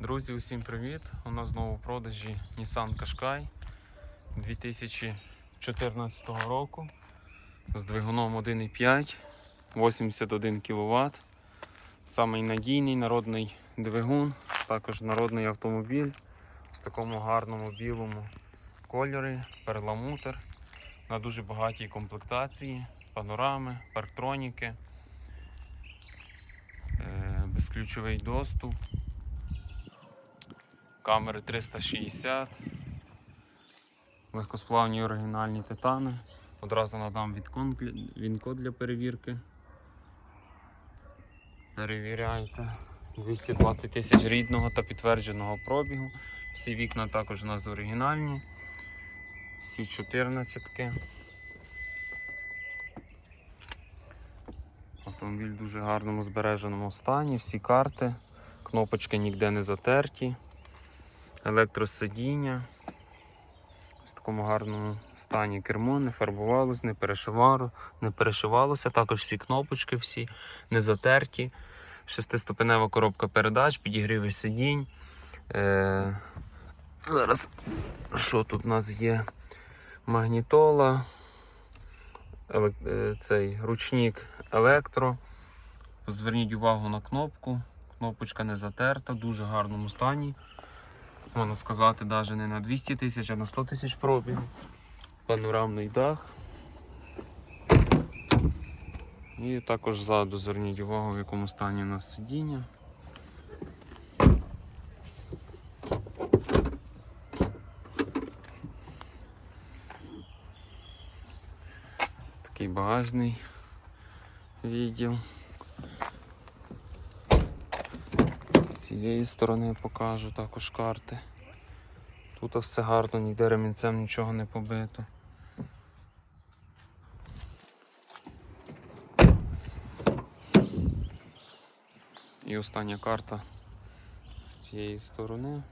Друзі, усім привіт! У нас знову в продажі Nissan Qashqai 2014 року з двигуном 1,5, 81 кВт. Самий надійний народний двигун, також народний автомобіль в такому гарному білому кольорі, перламутр на дуже багатій комплектації, панорами, парктроніки, е, безключовий доступ камери 360, легкосплавні оригінальні титани. Одразу надам відкон для- перевірки. Перевіряйте. 220 тисяч рідного та підтвердженого пробігу. Всі вікна також у нас оригінальні. Всі 14. Автомобіль в дуже гарному збереженому стані, всі карти, кнопочки ніде не затерті електросидіння. В такому гарному стані кермо, не фарбувалося, не перешивало, не перешивалося. Також всі кнопочки всі не затерті. Шестиступенева коробка передач, підігріви сидінь. Е, зараз що тут у нас є? Магнітола, елек- е, цей ручник електро. Зверніть увагу на кнопку. Кнопочка не затерта, дуже гарному стані можна сказати, навіть не на 200 тисяч, а на 100 тисяч пробігу. Панорамний дах. І також ззаду зверніть увагу, в якому стані у нас сидіння. Такий багажний відділ. Цієї сторони покажу також карти. Тут все гарно, ніде ремінцем нічого не побито. І остання карта з цієї сторони.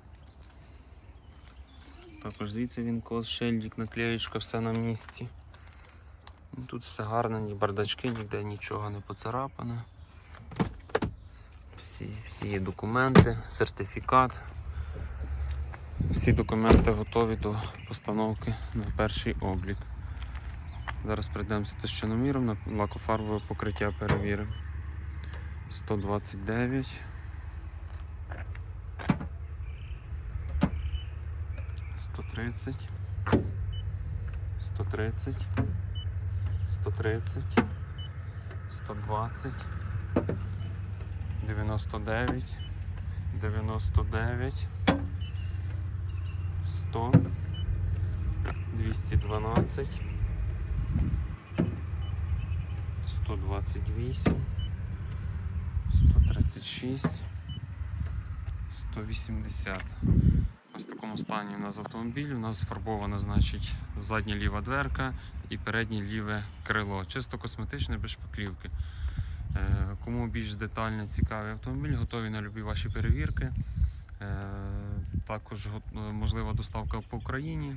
Також звідси він код, шильдик, наклеєчка, все на місці. Ну, Тут все гарно, ні бардачки, ніде нічого не поцарапане. Всі, всі є документи, сертифікат. Всі документи готові до постановки на перший облік. Зараз прийдемося тещономіром на лакофарбове покриття перевіримо. 129. 130. 130. 130. 120. 99, 99, 100, 212, 128, 136, 180. Ось в такому стані у нас автомобіль. У нас фарбована значить, задня ліва дверка і переднє ліве крило. Чисто косметичне без шпаклівки. Е, Кому більш детально цікавий автомобіль, готові на любі ваші перевірки. Е, Також го- можлива доставка по Україні.